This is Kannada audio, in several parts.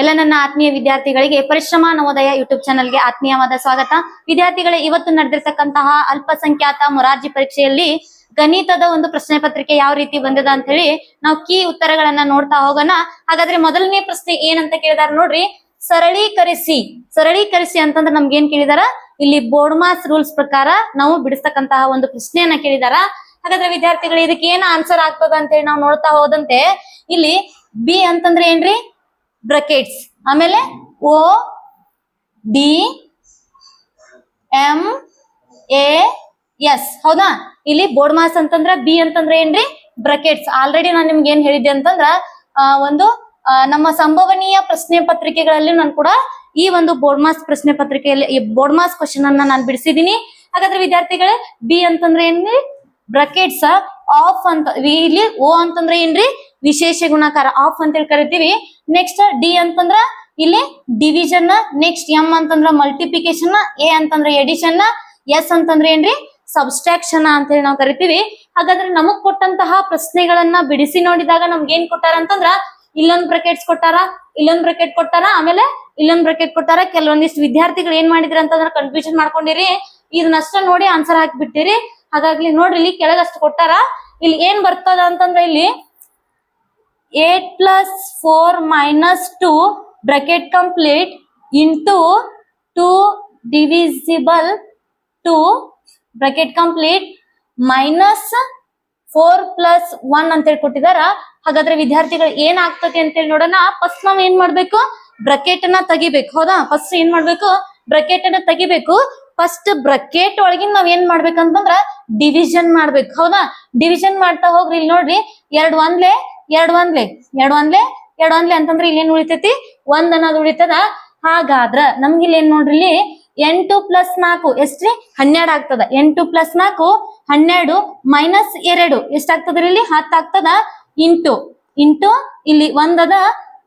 ಎಲ್ಲ ನನ್ನ ಆತ್ಮೀಯ ವಿದ್ಯಾರ್ಥಿಗಳಿಗೆ ಪರಿಶ್ರಮ ನವೋದಯ ಯೂಟ್ಯೂಬ್ ಚಾನಲ್ಗೆ ಆತ್ಮೀಯವಾದ ಸ್ವಾಗತ. ವಿದ್ಯಾರ್ಥಿಗಳೇ, ಇವತ್ತು ನಡೆದಿರ್ತಕ್ಕಂತಹ ಅಲ್ಪಸಂಖ್ಯಾತ ಮೊರಾರ್ಜಿ ಪರೀಕ್ಷೆಯಲ್ಲಿ ಗಣಿತದ ಒಂದು ಪ್ರಶ್ನೆ ಪತ್ರಿಕೆ ಯಾವ ರೀತಿ ಬಂದದ ಅಂತ ಹೇಳಿ ನಾವು ಕೀ ಉತ್ತರಗಳನ್ನ ನೋಡ್ತಾ ಹೋಗೋಣ. ಹಾಗಾದ್ರೆ ಮೊದಲನೇ ಪ್ರಶ್ನೆ ಏನಂತ ಕೇಳಿದಾರ ನೋಡ್ರಿ. ಸರಳೀಕರಿಸಿ ಸರಳೀಕರಿಸಿ ಅಂತಂದ್ರೆ ನಮ್ಗೆ ಏನ್ ಕೇಳಿದಾರ? ಇಲ್ಲಿ ಬೋರ್ಡ್ ಮಾಸ್ ರೂಲ್ಸ್ ಪ್ರಕಾರ ನಾವು ಬಿಡಿಸ್ತಕ್ಕಂತಹ ಒಂದು ಪ್ರಶ್ನೆಯನ್ನ ಕೇಳಿದಾರ. ಹಾಗಾದ್ರೆ ವಿದ್ಯಾರ್ಥಿಗಳು, ಇದಕ್ಕೆ ಏನ್ ಆನ್ಸರ್ ಆಗ್ತದ ಅಂತ ಹೇಳಿ ನಾವು ನೋಡ್ತಾ ಹೋದಂತೆ. ಇಲ್ಲಿ ಬಿ ಅಂತಂದ್ರೆ ಏನ್ರಿ? ಬ್ರಕೆಟ್ಸ್. ಆಮೇಲೆ O D M, A, S. ಹೌದಾ? ಇಲ್ಲಿ ಬೋರ್ಡ್ ಮಾಸ್ ಅಂತಂದ್ರ ಬಿ ಅಂತಂದ್ರೆ ಏನ್ರಿ? ಬ್ರಕೆಟ್ಸ್. ಆಲ್ರೆಡಿ ನಾನು ನಿಮ್ಗೆ ಏನ್ ಹೇಳಿದ್ದೆ ಅಂತಂದ್ರ ಒಂದು ನಮ್ಮ ಸಂಭವನೀಯ ಪ್ರಶ್ನೆ ಪತ್ರಿಕೆಗಳಲ್ಲಿ ನಾನು ಕೂಡ ಈ ಒಂದು ಬೋರ್ಡ್ ಮಾಸ್ ಪ್ರಶ್ನೆ ಪತ್ರಿಕೆಯಲ್ಲಿ, ಈ ಬೋರ್ಡ್ ಮಾಸ್ ಕ್ವಶನ್ ಅನ್ನ ನಾನು ಬಿಡಿಸಿದೀನಿ. ಹಾಗಾದ್ರೆ ವಿದ್ಯಾರ್ಥಿಗಳೇ, ಬಿ ಅಂತಂದ್ರೆ ಏನ್ರಿ? ಬ್ರಕೆಟ್ಸ್, ಆಫ್ ಅಂತ, ಇಲ್ಲಿ ಓ ಅಂತಂದ್ರೆ ಏನ್ರಿ? ವಿಶೇಷ ಗುಣಾಕಾರ ಆಫ್ ಅಂತ ಹೇಳಿ ಕರಿತೀವಿ. ನೆಕ್ಸ್ಟ್ ಡಿ ಅಂತಂದ್ರ ಇಲ್ಲಿ ಡಿವಿಷನ್ ನೆಕ್ಸ್ಟ್ ಎಂ ಅಂತಂದ್ರ ಮಲ್ಟಿಪ್ಲಿಕೇಶನ್ ಎ ಅಂತಂದ್ರ ಎಡಿಷನ್ ಎಸ್ ಅಂತಂದ್ರೆ ಏನ್ರಿ? ಸಬ್ಸ್ಟ್ರಾಕ್ಷನ್ ಅಂತ ಹೇಳಿ ನಾವು ಕರಿತೀವಿ. ಹಾಗಾದ್ರೆ ನಮಗ್ ಕೊಟ್ಟಂತಹ ಪ್ರಶ್ನೆಗಳನ್ನ ಬಿಡಿಸಿ ನೋಡಿದಾಗ ನಮ್ಗೆ ಏನ್ ಕೊಟ್ಟಾರ ಅಂತಂದ್ರ ಇಲ್ಲೊಂದ್ ಬ್ರಕೆಟ್ಸ್ ಕೊಟ್ಟಾರ, ಇಲ್ಲೊಂದ್ ಬ್ರಕೆಟ್ ಕೊಟ್ಟಾರ, ಆಮೇಲೆ ಇಲ್ಲೊಂದ್ ಬ್ರಕೆಟ್ ಕೊಟ್ಟಾರ. ಕೆಲವೊಂದಿಷ್ಟು ವಿದ್ಯಾರ್ಥಿಗಳು ಏನ್ ಮಾಡಿದ್ರಿ ಅಂತಂದ್ರ ಕನ್ಫ್ಯೂಷನ್ ಮಾಡ್ಕೊಂಡಿರಿ. ಇದನ್ನಷ್ಟ ನೋಡಿ ಆನ್ಸರ್ ಹಾಕ್ಬಿಟ್ಟಿರಿ. ಹಾಗಾಗಿ ನೋಡ್ರಿ ಇಲ್ಲಿ ಕೆಳಗಷ್ಟು ಕೊಟ್ಟಾರ. ಇಲ್ಲಿ ಏನ್ ಬರ್ತದ ಅಂತಂದ್ರ ಇಲ್ಲಿ eight plus four minus two bracket complete into two divisible two bracket complete minus four plus one ಅಂತೇಳಿ ಕೊಟ್ಟಿದಾರ. ಹಾಗಾದ್ರೆ ವಿದ್ಯಾರ್ಥಿಗಳು ಏನ್ ಆಗ್ತದೆ ಅಂತೇಳಿ ನೋಡೋಣ. ಫಸ್ಟ್ ನಾವ್ ಏನ್ ಮಾಡ್ಬೇಕು? ಬ್ರಕೆಟ್ ಅನ್ನ ತೆಗಿಬೇಕು. ಹೌದಾ? ಫಸ್ಟ್ ಏನ್ ಮಾಡ್ಬೇಕು? ಬ್ರಕೆಟ್ ಅನ್ನ ತೆಗಿಬೇಕು. ಫಸ್ಟ್ ಬ್ರಕೆಟ್ ಒಳಗಿನ ನಾವ್ ಏನ್ ಮಾಡ್ಬೇಕಂತಂದ್ರ ಡಿವಿಷನ್ ಮಾಡ್ಬೇಕು. ಹೌದಾ? ಡಿವಿಷನ್ ಮಾಡ್ತಾ ಹೋಗ್ರಿ, ಇಲ್ಲಿ ನೋಡ್ರಿ. ಎರಡ್ ಒಂದ್ಲೆ ಎರಡ್ ಒಂದ್ಲೆ ಎರಡ್ ಒಂದ್ಲೆ ಎರಡ್ ಒಂದ್ಲೆ ಅಂತಂದ್ರೆ ಇಲ್ಲಿ ಏನ್ ಉಳಿತೈತಿ? ಒಂದ್ ಅನ್ನೋದು ಉಳಿತದ. ಹಾಗಾದ್ರ ನಮ್ಗೆ ಇಲ್ಲಿ ಏನ್ ನೋಡ್ರಿ ಇಲ್ಲಿ ಎಂಟು ಪ್ಲಸ್ ನಾಲ್ಕು ಎಷ್ಟ್ರಿ? ಹನ್ನೆರಡು ಆಗ್ತದ. ಎಂಟು ಪ್ಲಸ್ ನಾಲ್ಕು ಹನ್ನೆರಡು ಮೈನಸ್ ಎರಡು. ಎಷ್ಟಾಗ್ತದ್ರಿ ಇಲ್ಲಿ? ಹತ್ತಾಗ್ತದ ಇಂಟು ಇಂಟು ಇಲ್ಲಿ ಒಂದದ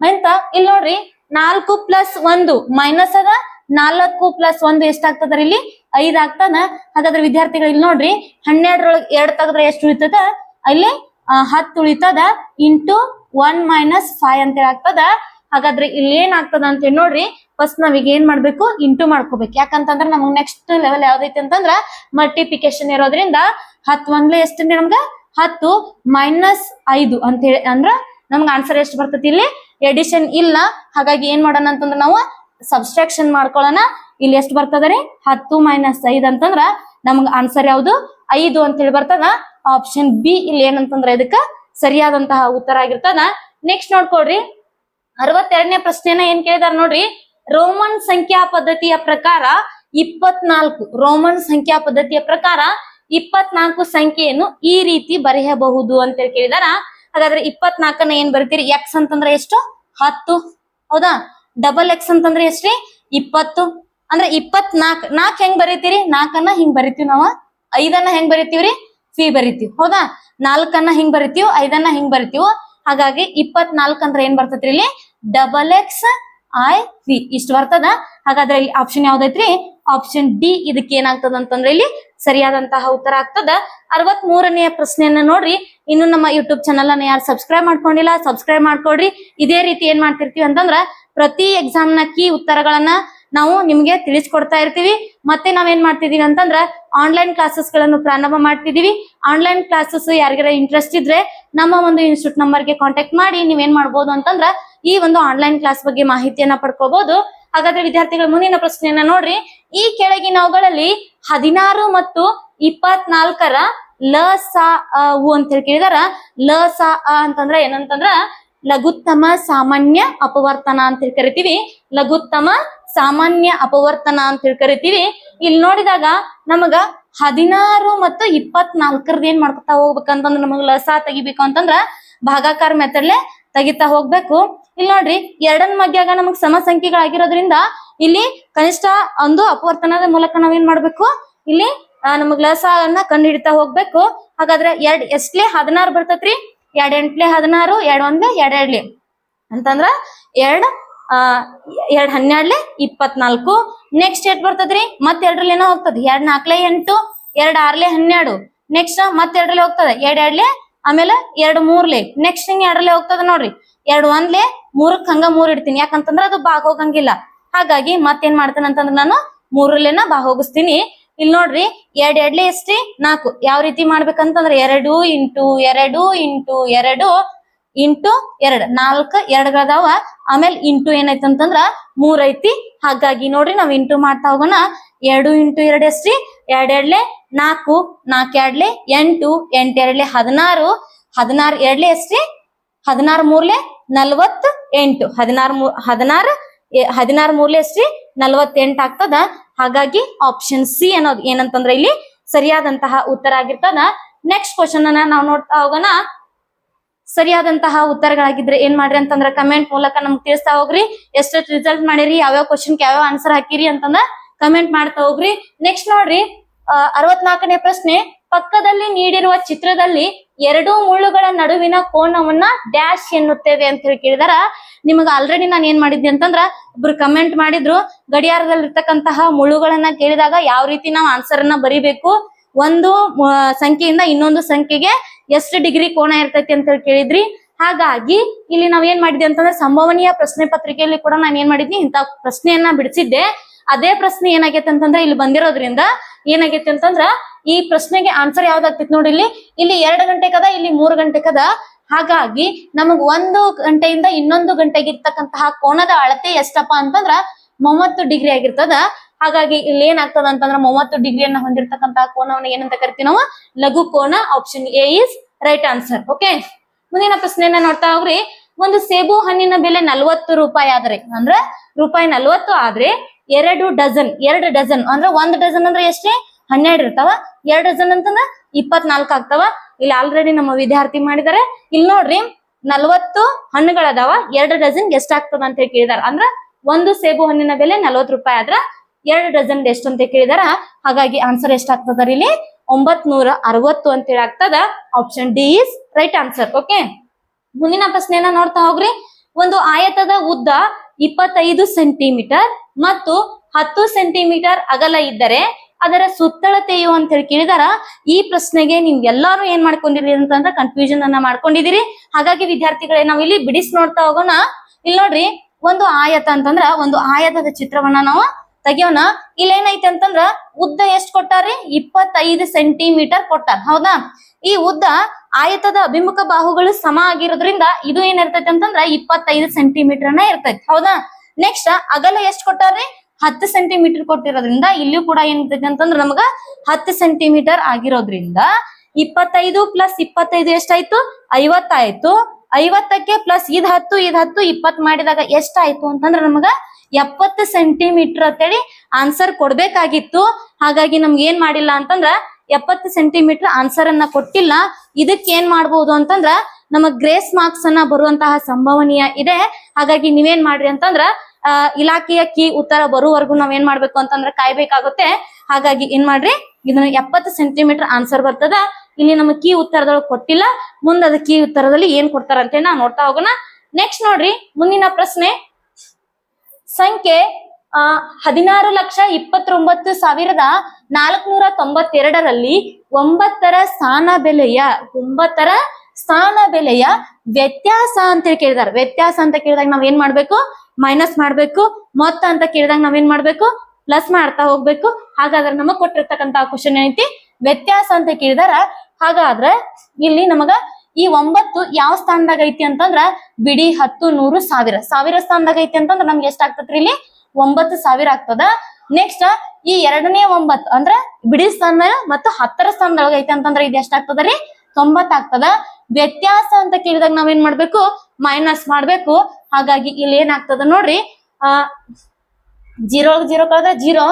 ಎಂತ? ಇಲ್ಲಿ ನೋಡ್ರಿ ನಾಲ್ಕು ಪ್ಲಸ್ ಒಂದು ಮೈನಸ್ ಅದ. ನಾಲ್ಕು ಪ್ಲಸ್ ಒಂದು ಎಷ್ಟಾಗ್ತದ್ರಿ ಇಲ್ಲಿ? ಐದ್ ಆಗ್ತದ. ಹಾಗಾದ್ರೆ ವಿದ್ಯಾರ್ಥಿಗಳು ಇಲ್ಲಿ ನೋಡ್ರಿ ಹನ್ನೆರಡರೊಳಗೆ ಎರಡ್ ತೆಗೆದ್ರೆ ಎಷ್ಟು ಉಳಿತದ? ಅಲ್ಲಿ ಆ, ಹತ್ತು ಉಳಿತದ ಇಂಟು ಒನ್ ಮೈನಸ್ ಫೈವ್ ಅಂತೇಳಿ ಆಗ್ತದ. ಹಾಗಾದ್ರೆ ಇಲ್ಲಿ ಏನ್ ಆಗ್ತದ ಅಂತ ನೋಡ್ರಿ. ಫಸ್ಟ್ ನಾವೀಗ ಏನ್ ಮಾಡ್ಬೇಕು? ಇಂಟು ಮಾಡ್ಕೋಬೇಕು. ಯಾಕಂತಂದ್ರ ನಮಗ್ ನೆಕ್ಸ್ಟ್ ಲೆವೆಲ್ ಯಾವ್ದೈತಿ ಅಂತಂದ್ರ ಮಲ್ಟಿಪ್ಲಿಕೇಶನ್ ಇರೋದ್ರಿಂದ ಹತ್ತು ಒಂದ್ಲೆ ಎಷ್ಟು ನಮ್ಗ? ಹತ್ತು ಮೈನಸ್ ಐದು ಅಂತ ಹೇಳಿ ಅಂದ್ರ ನಮ್ಗೆ ಆನ್ಸರ್ ಎಷ್ಟು ಬರ್ತೈತಿ ಇಲ್ಲಿ? ಎಡಿಷನ್ ಇಲ್ಲ. ಹಾಗಾಗಿ ಏನ್ ಮಾಡೋಣ ಅಂತಂದ್ರ ನಾವು ಸಬ್ಸ್ಟ್ರಾಕ್ಷನ್ ಮಾಡ್ಕೊಳ್ಳೋಣ ಇಲ್ಲಿ ಎಷ್ಟು ಬರ್ತದ ರೀ? ಹತ್ತು ಮೈನಸ್ ಐದು ಅಂತಂದ್ರ ನಮ್ಗ್ ಆನ್ಸರ್ ಯಾವ್ದು? ಐದು ಅಂತ ಹೇಳಿ ಬರ್ತದ. ಆಪ್ಷನ್ ಬಿ ಇಲ್ಲಿ ಏನಂತಂದ್ರೆ ಇದಕ್ಕ ಸರಿಯಾದಂತಹ ಉತ್ತರ ಆಗಿರ್ತದ. ನೆಕ್ಸ್ಟ್ ನೋಡ್ಕೊಡ್ರಿ ಅರವತ್ತೆರಡನೇ ಪ್ರಶ್ನೆನ ಏನ್ ಕೇಳಿದಾರ ನೋಡ್ರಿ? ರೋಮನ್ ಸಂಖ್ಯಾ ಪದ್ಧತಿಯ ಪ್ರಕಾರ ಇಪ್ಪತ್ನಾಲ್ಕು ರೋಮನ್ ಸಂಖ್ಯಾ ಪದ್ಧತಿಯ ಪ್ರಕಾರ ಇಪ್ಪತ್ನಾಲ್ಕು ಸಂಖ್ಯೆಯನ್ನು ಈ ರೀತಿ ಬರೆಯಬಹುದು ಅಂತ ಹೇಳಿ ಕೇಳಿದಾರ. ಹಾಗಾದ್ರೆ ಇಪ್ಪತ್ನಾಲ್ಕನ್ನ ಏನ್ ಬರೀತೀರಿ? ಎಕ್ಸ್ ಅಂತಂದ್ರೆ ಎಷ್ಟು? ಹತ್ತು. ಹೌದಾ? ಡಬಲ್ ಎಕ್ಸ್ ಅಂತಂದ್ರೆ ಎಷ್ಟ್ರಿ? ಇಪ್ಪತ್ತು. ಅಂದ್ರೆ ಇಪ್ಪತ್ನಾಕ್ ನಾಲ್ಕ್ ಹೆಂಗ್ ಬರೀತೀರಿ? ನಾಲ್ಕನ್ನ ಹಿಂಗ್ ಬರಿತೀವಿ ನಾವ. ಐದನ್ನ ಹೆಂಗ್ ಬರಿತೀವ್ರಿ? ಫಿ ಬರಿತೀವಿ. ಹೌದಾ? ನಾಲ್ಕನ್ನ ಹಿಂಗ್ ಬರಿತೀವಿ, ಐದನ್ನ ಹಿಂಗ್ ಬರಿತೀವಿ. ಹಾಗಾಗಿ ಇಪ್ಪತ್ನಾಲ್ಕ್ ಅಂದ್ರೆ ಏನ್ ಬರ್ತೈತ್ರಿ ಇಲ್ಲಿ? ಡಬಲ್ ಎಕ್ಸ್ ಐ ವಿ ಇಷ್ಟು ಬರ್ತದ? ಹಾಗಾದ್ರೆ ಇಲ್ಲಿ ಆಪ್ಷನ್ ಯಾವ್ದೈತ್ರಿ? ಆಪ್ಷನ್ ಡಿ ಇದಕ್ಕೆ ಏನಾಗ್ತದ ಅಂತಂದ್ರೆ ಇಲ್ಲಿ ಸರಿಯಾದಂತಹ ಉತ್ತರ ಆಗ್ತದ. ಅರವತ್ ಮೂರನೆಯ ಪ್ರಶ್ನೆಯನ್ನ ನೋಡ್ರಿ. ಇನ್ನು ನಮ್ಮ ಯೂಟ್ಯೂಬ್ ಚಾನಲ್ ಅನ್ನ ಯಾರು ಸಬ್ಸ್ಕ್ರೈಬ್ ಮಾಡ್ಕೊಂಡಿಲ್ಲ ಸಬ್ಸ್ಕ್ರೈಬ್ ಮಾಡ್ಕೊಡ್ರಿ. ಇದೇ ರೀತಿ ಏನ್ ಮಾಡ್ತಿರ್ತೀವಿ ಅಂತಂದ್ರ ಪ್ರತಿ ಎಕ್ಸಾಮ್ನ ಕೀ ಉತ್ತರಗಳನ್ನ ನಾವು ನಿಮ್ಗೆ ತಿಳಿಸ್ಕೊಡ್ತಾ ಇರ್ತೀವಿ. ಮತ್ತೆ ನಾವೇನ್ ಮಾಡ್ತಿದೀವಿ ಅಂತಂದ್ರ ಆನ್ಲೈನ್ ಕ್ಲಾಸಸ್ಗಳನ್ನು ಪ್ರಾರಂಭ ಮಾಡ್ತಿದೀವಿ. ಆನ್ಲೈನ್ ಕ್ಲಾಸಸ್ ಯಾರಿಗಾರ ಇಂಟ್ರೆಸ್ಟ್ ಇದ್ರೆ ನಮ್ಮ ಒಂದು ಇನ್ಸ್ಟಿಟ್ಯೂಟ್ ನಂಬರ್ಗೆ ಕಾಂಟ್ಯಾಕ್ಟ್ ಮಾಡಿ ನೀವೇನ್ ಮಾಡ್ಬೋದು ಅಂತಂದ್ರ ಈ ಒಂದು ಆನ್ಲೈನ್ ಕ್ಲಾಸ್ ಬಗ್ಗೆ ಮಾಹಿತಿಯನ್ನ ಪಡ್ಕೋಬಹುದು ಹಾಗಾದ್ರೆ ವಿದ್ಯಾರ್ಥಿಗಳ ಮುಂದಿನ ಪ್ರಶ್ನೆಯನ್ನ ನೋಡ್ರಿ. ಈ ಕೆಳಗಿನವುಗಳಲ್ಲಿ ಹದಿನಾರು ಮತ್ತು ಇಪ್ಪತ್ನಾಲ್ಕರ ಲ, ಸಾ ಉ ಅಂತ ಹೇಳಿ ಕೇಳಿದಾರ. ಲ, ಸಾ, ಅ ಅಂತಂದ್ರ ಏನಂತಂದ್ರ ಲಘುತ್ತಮ ಸಾಮಾನ್ಯ ಅಪವರ್ತನ ಅಂತ ಕರಿತೀವಿ. ಲಘುತ್ತಮ ಸಾಮಾನ್ಯ ಅಪವರ್ತನ ಅಂತ ಕರಿತೀವಿ. ಇಲ್ಲಿ ನೋಡಿದಾಗ ನಮಗ ಹದಿನಾರು ಮತ್ತು ಇಪ್ಪತ್ನಾಲ್ಕರದ್ ಏನ್ ಮಾಡ್ಕೊತಾ ಹೋಗ್ಬೇಕಂತಂದ್ರ ನಮಗ್ ಲಸ ತೆಗಿಬೇಕು ಅಂತಂದ್ರ ಭಾಗಾಕಾರ ಮೆಥಡ್ಲೆ ತೆಗಿತಾ ಹೋಗ್ಬೇಕು. ಇಲ್ಲಿ ನೋಡ್ರಿ, ಎರಡನ್ ಮಧ್ಯಾಗ ನಮಗ್ ಸಮ ಸಂಖ್ಯೆಗಳಾಗಿರೋದ್ರಿಂದ ಇಲ್ಲಿ ಕನಿಷ್ಠ ಒಂದು ಅಪವರ್ತನದ ಮೂಲಕ ನಾವೇನ್ ಮಾಡ್ಬೇಕು? ಇಲ್ಲಿ ನಮಗ್ ಲಸ ಅನ್ನ ಕಂಡು ಹಿಡಿತಾ ಹೋಗ್ಬೇಕು. ಹಾಗಾದ್ರೆ ಎರಡ್ ಎಷ್ಟ್ಲೆ ಹದಿನಾರು ಬರ್ತತ್ರಿ? ಎರಡ್ ಎಂಟ್ಲೆ ಹದಿನಾರು, ಎರಡ್ ಒಂದ್ಲೆ ಎರಡ್ ಎರಡ್ಲಿ. ಅಂತಂದ್ರ ಎರಡ್ ಆ, ಎರಡ್ ಹನ್ನೆರಡ್ಲೆ ಇಪ್ಪತ್ನಾಲ್ಕು. ನೆಕ್ಸ್ಟ್ ಎಷ್ಟ್ ಬರ್ತದ್ರಿ? ಮತ್ ಎರಡ್ರಲ್ಲಿ ಏನೋ ಹೋಗ್ತದೆ. ಎರಡ್ ನಾಲ್ಕಲೆ ಎಂಟು, ಎರಡ್ ಆರ್ಲೆ ಹನ್ನೆರಡು. ನೆಕ್ಸ್ಟ್ ಮತ್ ಎರಡ್ರಲ್ಲಿ ಹೋಗ್ತದ. ಎರಡ್ ಎರಡ್ಲೆ, ಆಮೇಲೆ ಎರಡ್ ಮೂರ್ಲೆ. ನೆಕ್ಸ್ಟ್ ಹಿಂಗ್ ಎರಡ್ರಲ್ಲಿ ಹೋಗ್ತದ ನೋಡ್ರಿ. ಎರಡ್ ಒಂದ್ಲೆ, ಮೂರಕ್ ಹಂಗ ಮೂರ್ ಇಡ್ತೀನಿ. ಯಾಕಂತಂದ್ರ ಅದು ಬಾಗ್ ಹೋಗಂಗಿಲ್ಲ. ಹಾಗಾಗಿ ಮತ್ತೇನ್ ಮಾಡ್ತೇನೆ ಅಂತಂದ್ರ ನಾನು ಮೂರಲ್ಲೇನ ಬಾ ಹೋಗಿಸ್ತೀನಿ. ಇಲ್ಲಿ ನೋಡ್ರಿ, ಎರಡ್ ಎರಡ್ಲೆ ಎಷ್ಟ್ರಿ? ನಾಲ್ಕು. ಯಾವ ರೀತಿ ಮಾಡ್ಬೇಕಂತಂದ್ರೆ ಎರಡು ಇಂಟು ಎರಡು ಇಂಟು ಎರಡು ಇಂಟು ಎರಡ್. ನಾಲ್ಕ ಎರಡ್ಗಳದಾವ ಆಮೇಲೆ ಇಂಟು ಏನೈತಿ ಅಂತಂದ್ರ ಮೂರ್ ಐತಿ. ಹಾಗಾಗಿ ನೋಡ್ರಿ ನಾವ್ ಇಂಟು ಮಾಡ್ತಾ ಹೋಗೋಣ. ಎರಡು ಇಂಟು ಎರಡ್ ಎಷ್ಟ್ರಿ? ಎರಡ್ ಎರಡ್ಲೆ ನಾಲ್ಕು, ನಾಲ್ಕ್ ಎರಡ್ಲೆ ಎಂಟು, ಎಂಟ್ ಎರಡ್ಲೆ ಹದಿನಾರು. ಹದಿನಾರು ಎರಡ್ಲೆ ಎಷ್ಟ್ರಿ? ಹದಿನಾರು ಮೂರ್ಲೆ ನಲ್ವತ್ ಎಂಟು. ಹದಿನಾರು ಮೂ, ಹದಿನಾರು ಹದಿನಾರು ಮೂರ್ಲೆ ಎಷ್ಟ್ರಿ? ನಲ್ವತ್ತೆಂಟು ಆಗ್ತದ. ಹಾಗಾಗಿ ಆಪ್ಷನ್ ಸಿ ಅನ್ನೋದು ಏನಂತಂದ್ರೆ ಇಲ್ಲಿ ಸರಿಯಾದಂತಹ ಉತ್ತರ ಆಗಿರ್ತದ. ನೆಕ್ಸ್ಟ್ ಕ್ವಶನ್ ಅನ್ನ ನಾವು ನೋಡ್ತಾ ಹೋಗೋಣ. ಸರಿಯಾದಂತಹ ಉತ್ತರಗಳಾಗಿದ್ರೆ ಏನ್ ಮಾಡ್ರಿ ಅಂತಂದ್ರ ಕಮೆಂಟ್ ಮೂಲಕ ನಮ್ಗೆ ತಿಳಿಸ್ತಾ ಹೋಗ್ರಿ. ಎಷ್ಟೆಷ್ಟು ರಿಸಲ್ಟ್ ಮಾಡಿರಿ, ಯಾವ್ಯಾವ ಕ್ವಶನ್ ಯಾವ್ಯಾವ ಆನ್ಸರ್ ಹಾಕಿರಿ ಅಂತಂದ ಕಮೆಂಟ್ ಮಾಡ್ತಾ ಹೋಗ್ರಿ. ನೆಕ್ಸ್ಟ್ ನೋಡ್ರಿ ಅರವತ್ನಾಲ್ಕನೇ ಪ್ರಶ್ನೆ, ಪಕ್ಕದಲ್ಲಿ ನೀಡಿರುವ ಚಿತ್ರದಲ್ಲಿ ಎರಡು ಮುಳ್ಳುಗಳ ನಡುವಿನ ಕೋನವನ್ನ ಡ್ಯಾಶ್ ಎನ್ನುತ್ತೇವೆ ಅಂತ ಹೇಳಿ ಕೇಳಿದಾರ. ನಿಮಗ ಆಲ್ರೆಡಿ ನಾನು ಏನ್ ಮಾಡಿದ್ದೆ ಅಂತಂದ್ರ ಒಬ್ರು ಕಮೆಂಟ್ ಮಾಡಿದ್ರು ಗಡಿಯಾರದಲ್ಲಿ ಗಡಿಯಾರದಲ್ಲಿರ್ತಕ್ಕಂತಹ ಮುಳ್ಳುಗಳನ್ನ ಕೇಳಿದಾಗ ಯಾವ ರೀತಿ ನಾವು ಆನ್ಸರ್ ಅನ್ನ ಬರಿಬೇಕು ಒಂದು ಸಂಖ್ಯೆಯಿಂದ ಇನ್ನೊಂದು ಸಂಖ್ಯೆಗೆ ಎಷ್ಟು ಡಿಗ್ರಿ ಕೋಣ ಇರ್ತೈತಿ ಅಂತ ಹೇಳಿ ಕೇಳಿದ್ರಿ. ಹಾಗಾಗಿ ಇಲ್ಲಿ ನಾವ್ ಏನ್ ಮಾಡಿದ್ವಿ ಅಂತಂದ್ರೆ ಸಂಭವನೀಯ ಪ್ರಶ್ನೆ ಪತ್ರಿಕೆಯಲ್ಲಿ ಕೂಡ ನಾನು ಏನ್ ಮಾಡಿದ್ನಿ ಇಂತ ಪ್ರಶ್ನೆಯನ್ನ ಬಿಡಿಸಿದ್ದೆ. ಅದೇ ಪ್ರಶ್ನೆ ಏನಾಗೈತೆ ಅಂತಂದ್ರೆ ಇಲ್ಲಿ ಬಂದಿರೋದ್ರಿಂದ ಏನಾಗೈತೆ ಅಂತಂದ್ರ ಈ ಪ್ರಶ್ನೆಗೆ ಆನ್ಸರ್ ಯಾವ್ದಾಗ್ತಿತ್ತು ನೋಡಿ ಇಲ್ಲಿ. ಇಲ್ಲಿ ಎರಡು ಗಂಟೆ ಕದ, ಇಲ್ಲಿ ಮೂರು ಗಂಟೆ ಕದ. ಹಾಗಾಗಿ ನಮಗ್ ಒಂದು ಗಂಟೆಯಿಂದ ಇನ್ನೊಂದು ಗಂಟೆಗೆ ಇರ್ತಕ್ಕಂತಹ ಕೋನದ ಅಳತೆ ಎಷ್ಟಪ್ಪ ಅಂತಂದ್ರ ಮೂವತ್ತು ಡಿಗ್ರಿ ಆಗಿರ್ತದ. ಹಾಗಾಗಿ ಇಲ್ಲಿ ಏನಾಗ್ತದ ಅಂತಂದ್ರ ಮೂವತ್ತು ಡಿಗ್ರಿಯನ್ನ ಹೊಂದಿರತಕ್ಕಂತಹ ಕೋನವನ್ನ ಏನಂತ ಕರಿತೀವಿ ನಾವು? ಲಘು ಕೋನ option A is right answer okay ಮುಂದಿನ ಪ್ರಶ್ನೆಯನ್ನ ನೋಡ್ತಾ ಹೋಗ್ರಿ. ಒಂದು ಸೇಬು ಹಣ್ಣಿನ ಬೆಲೆ ನಲ್ವತ್ತು ರೂಪಾಯಿ ಆದ್ರೆ, ಅಂದ್ರ ರೂಪಾಯಿ ನಲ್ವತ್ತು ಆದ್ರೆ ಎರಡು ಡಜನ್ ಎರಡು ಡಜನ್ ಅಂದ್ರ ಒಂದ್ ಡಜನ್ ಅಂದ್ರೆ ಎಷ್ಟೇ? ಹನ್ನೆರಡು ಇರ್ತಾವ. ಎರಡ್ ಡಜನ್ ಅಂತಂದ್ರ ಇಪ್ಪತ್ನಾಲ್ಕು ಆಗ್ತಾವ. ಇಲ್ಲಿ ಆಲ್ರೆಡಿ ನಮ್ಮ ವಿದ್ಯಾರ್ಥಿ ಮಾಡಿದ್ದಾರೆ ಇಲ್ಲಿ ನೋಡ್ರಿ, ನಲ್ವತ್ತು ಹಣ್ಣುಗಳದಾವ. ಎರಡು ಡಜನ್ ಎಷ್ಟಾಗ್ತದ ಅಂತ ಹೇಳಿ ಕೇಳಿದಾರ. ಅಂದ್ರ ಒಂದು ಸೇಬು ಹಣ್ಣಿನ ಬೆಲೆ ನಲ್ವತ್ತು ರೂಪಾಯಿ ಆದ್ರ ಎರಡು ಡಜನ್ ಎಷ್ಟು ಅಂತ ಕೇಳಿದಾರ? ಹಾಗಾಗಿ ಆನ್ಸರ್ ಎಷ್ಟಾಗ್ತದ ಇಲ್ಲಿ? ಒಂಬತ್ ನೂರ ಅರವತ್ತು ಅಂತ ಹೇಳಿ ಆಗ್ತದ. Option D is right answer okay ಮುಂದಿನ ಪ್ರಶ್ನೆಯನ್ನ ನೋಡ್ತಾ ಹೋಗ್ರಿ. ಒಂದು ಆಯತದ ಉದ್ದ ಇಪ್ಪತ್ತೈದು ಸೆಂಟಿಮೀಟರ್ ಮತ್ತು ಹತ್ತು ಸೆಂಟಿಮೀಟರ್ ಅಗಲ ಇದ್ದರೆ ಅದರ ಸುತ್ತಳತೆಯು ಅಂತ ಹೇಳಿ ಕೇಳಿದಾರ? ಈ ಪ್ರಶ್ನೆಗೆ ನೀವು ಎಲ್ಲಾರು ಏನ್ ಮಾಡ್ಕೊಂಡಿರಿ ಅಂತಂದ್ರೆ ಕನ್ಫ್ಯೂಷನ್ ಅನ್ನ ಮಾಡ್ಕೊಂಡಿದೀರಿ. ಹಾಗಾಗಿ ವಿದ್ಯಾರ್ಥಿಗಳೇ, ನಾವು ಇಲ್ಲಿ ಬಿಡಿಸಿ ನೋಡ್ತಾ ಹೋಗೋಣ. ಇಲ್ಲಿ ನೋಡ್ರಿ, ಒಂದು ಆಯತ ಅಂತಂದ್ರ ಒಂದು ಆಯತದ ಚಿತ್ರವನ್ನ ನಾವು ತೆಗಿಯೋಣ. ಇಲ್ಲಿ ಏನೈತೆ ಅಂತಂದ್ರ ಉದ್ದ ಎಷ್ಟ್ ಕೊಟ್ಟಾರಿ? ಇಪ್ಪತ್ತೈದು ಸೆಂಟಿಮೀಟರ್ ಕೊಟ್ಟಾರ. ಹೌದಾ? ಈ ಉದ್ದ ಆಯತದ ಅಭಿಮುಖ ಬಾಹುಗಳು ಸಮ ಆಗಿರೋದ್ರಿಂದ ಇದು ಏನಿರ್ತೈತಿ ಅಂತಂದ್ರ ಇಪ್ಪತ್ತೈದು ಸೆಂಟಿಮೀಟರ್ನ ಇರ್ತೈತಿ. ಹೌದಾ? ನೆಕ್ಸ್ಟ್ ಅಗಲ ಎಷ್ಟ್ ಕೊಟ್ಟಾರಿ? ಹತ್ತು ಸೆಂಟಿಮೀಟರ್ ಕೊಟ್ಟಿರೋದ್ರಿಂದ ಇಲ್ಲಿಯೂ ಕೂಡ ಏನಿರ್ತೈತಿ ಅಂತಂದ್ರ ನಮಗ ಹತ್ತು ಸೆಂಟಿಮೀಟರ್ ಆಗಿರೋದ್ರಿಂದ ಇಪ್ಪತ್ತೈದು ಪ್ಲಸ್ ಇಪ್ಪತ್ತೈದು ಎಷ್ಟಾಯ್ತು? ಐವತ್ತಾಯ್ತು. ಐವತ್ತಕ್ಕೆ ಪ್ಲಸ್ ಇದ್ ಹತ್ತು ಇದ್ ಹತ್ತು ಇಪ್ಪತ್ ಮಾಡಿದಾಗ ಎಷ್ಟಾಯ್ತು ಅಂತಂದ್ರ ನಮಗ ಎಪ್ಪತ್ತು ಸೆಂಟಿಮೀಟರ್ ಅಂತೇಳಿ ಆನ್ಸರ್ ಕೊಡ್ಬೇಕಾಗಿತ್ತು. ಹಾಗಾಗಿ ನಮ್ಗೆ ಏನ್ ಮಾಡಿಲ್ಲ ಅಂತಂದ್ರ ಎಪ್ಪತ್ತು ಸೆಂಟಿಮೀಟರ್ ಆನ್ಸರ್ ಅನ್ನ ಕೊಟ್ಟಿಲ್ಲ. ಇದಕ್ಕೆ ಏನ್ ಮಾಡ್ಬೋದು ಅಂತಂದ್ರ ನಮಗ್ ಗ್ರೇಸ್ ಮಾರ್ಕ್ಸ್ ಅನ್ನ ಬರುವಂತಹ ಸಂಭವನೀಯ ಇದೆ. ಹಾಗಾಗಿ ನೀವೇನ್ ಮಾಡ್ರಿ ಅಂತಂದ್ರ, ಆ, ಇಲಾಖೆಯ ಕೀ ಉತ್ತರ ಬರುವವರೆಗೂ ಏನ್ ಮಾಡ್ಬೇಕು ಅಂತಂದ್ರೆ ಕಾಯ್ಬೇಕಾಗುತ್ತೆ. ಹಾಗಾಗಿ ಏನ್ ಮಾಡ್ರಿ, ಇದನ್ನ ಎಪ್ಪತ್ತು ಸೆಂಟಿಮೀಟರ್ ಆನ್ಸರ್ ಬರ್ತದ. ಇಲ್ಲಿ ನಮ್ಮ ಕೀ ಉತ್ತರದೊಳಗೆ ಕೊಟ್ಟಿಲ್ಲ. ಮುಂದ ಅದ ಕೀ ಉತ್ತರದಲ್ಲಿ ಏನ್ ಕೊಡ್ತಾರಂತೆ ನಾವು ನೋಡ್ತಾ ಹೋಗೋಣ. ನೆಕ್ಸ್ಟ್ ನೋಡ್ರಿ, ಮುಂದಿನ ಪ್ರಶ್ನೆ. ಸಂಖ್ಯೆ, ಆ, ಹದಿನಾರು ಲಕ್ಷ ಇಪ್ಪತ್ತೊಂಬತ್ತು ಸಾವಿರದ ನಾಲ್ಕುನೂರ ತೊಂಬತ್ತೆರಡರಲ್ಲಿ ಒಂಬತ್ತರ ಸ್ಥಾನ ಬೆಲೆಯ, ಒಂಬತ್ತರ ಸ್ಥಾನ ಬೆಲೆಯ ವ್ಯತ್ಯಾಸ ಅಂತ ಕೇಳಿದಾರೆ ವ್ಯತ್ಯಾಸ ಅಂತ ಕೇಳಿದಾಗ ನಾವ್ ಏನ್ ಮಾಡ್ಬೇಕು? ಮೈನಸ್ ಮಾಡ್ಬೇಕು. ಮೊತ್ತ ಅಂತ ಕೇಳಿದಾಗ ನಾವೇನ್ ಮಾಡ್ಬೇಕು? ಪ್ಲಸ್ ಮಾಡ್ತಾ ಹೋಗ್ಬೇಕು. ಹಾಗಾದ್ರೆ ನಮಗ್ ಕೊಟ್ಟಿರ್ತಕ್ಕಂತ ಕ್ವಶನ್ ಏನೈತಿ? ವ್ಯತ್ಯಾಸ ಅಂತ ಕೇಳಿದಾರ. ಹಾಗಾದ್ರೆ ಇಲ್ಲಿ ನಮಗ ಈ ಒಂಬತ್ತು ಯಾವ ಸ್ಥಾನದಾಗ ಐತಿ ಅಂತಂದ್ರ ಬಿಡಿ ಹತ್ತು ನೂರು ಸಾವಿರ. ಸಾವಿರ ಸ್ಥಾನದಾಗ ಐತಿ ಅಂತಂದ್ರ ನಮ್ಗೆ ಎಷ್ಟ್ ಆಗ್ತದ್ರಿ ಇಲ್ಲಿ? ಒಂಬತ್ತು ಸಾವಿರ ಆಗ್ತದ. ನೆಕ್ಸ್ಟ್ ಈ ಎರಡನೇ ಒಂಬತ್ತು ಅಂದ್ರ ಬಿಡಿ ಸ್ಥಾನ ಮತ್ತು ಹತ್ತರ ಸ್ಥಾನದೊಳಗ ಐತಿ ಅಂತಂದ್ರ ಇದು ಎಷ್ಟಾಗ್ತದ ರೀ? ತೊಂಬತ್ ಆಗ್ತದ. ವ್ಯತ್ಯಾಸ ಅಂತ ಕೇಳಿದಾಗ ನಾವೇನ್ ಮಾಡ್ಬೇಕು? ಮೈನಸ್ ಮಾಡ್ಬೇಕು. ಹಾಗಾಗಿ ಇಲ್ಲಿ ಏನಾಗ್ತದ ನೋಡ್ರಿ? ಆ ಜೀರೋ ಜೀರೋ ಕಳೆದ್ರೆ ಜೀರೋ.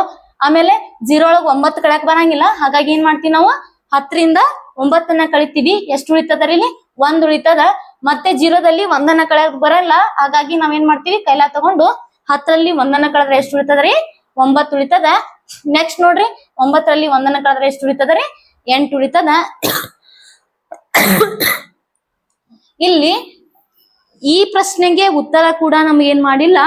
ಆಮೇಲೆ ಜೀರೋ ಒಳಗ್ ಒಂಬತ್ತು ಕಳಕ್ ಬರಂಗಿಲ್ಲ. ಹಾಗಾಗಿ ಏನ್ ಮಾಡ್ತೀವಿ ನಾವು? ಹತ್ತರಿಂದ ಒಂಬತ್ತನ್ನ ಕಳಿತೀವಿ. ಎಷ್ಟು ಉಳಿತದ ರೀ ಇಲ್ಲಿ? ಒಂದ್ ಉಳಿತದ. ಮತ್ತೆ ಜೀರೋದಲ್ಲಿ ಒಂದನ್ನ ಕಳೆಯಕ್ ಬರಲ್ಲ. ಹಾಗಾಗಿ ನಾವೇನ್ ಮಾಡ್ತೀವಿ? ಕೈಲ ತಗೊಂಡು ಹತ್ತರಲ್ಲಿ ಒಂದನ್ನ ಕಳೆದ್ರೆ ಎಷ್ಟು ಉಳಿತದ ರೀ? ಒಂಬತ್ತು ಉಳಿತದ. ನೆಕ್ಸ್ಟ್ ನೋಡ್ರಿ. ಒಂಬತ್ತರಲ್ಲಿ ಒಂದನ್ನ ಕಳೆದ್ರೆ ಎಷ್ಟು ರೀ? ಎಂಟು ಉಳಿತದ. ಇಲ್ಲಿ ಈ ಪ್ರಶ್ನೆಗೆ ಉತ್ತರ ಕೂಡ ನಮ್ಗೆ ಏನ್ ಮಾಡಿಲ್ಲ.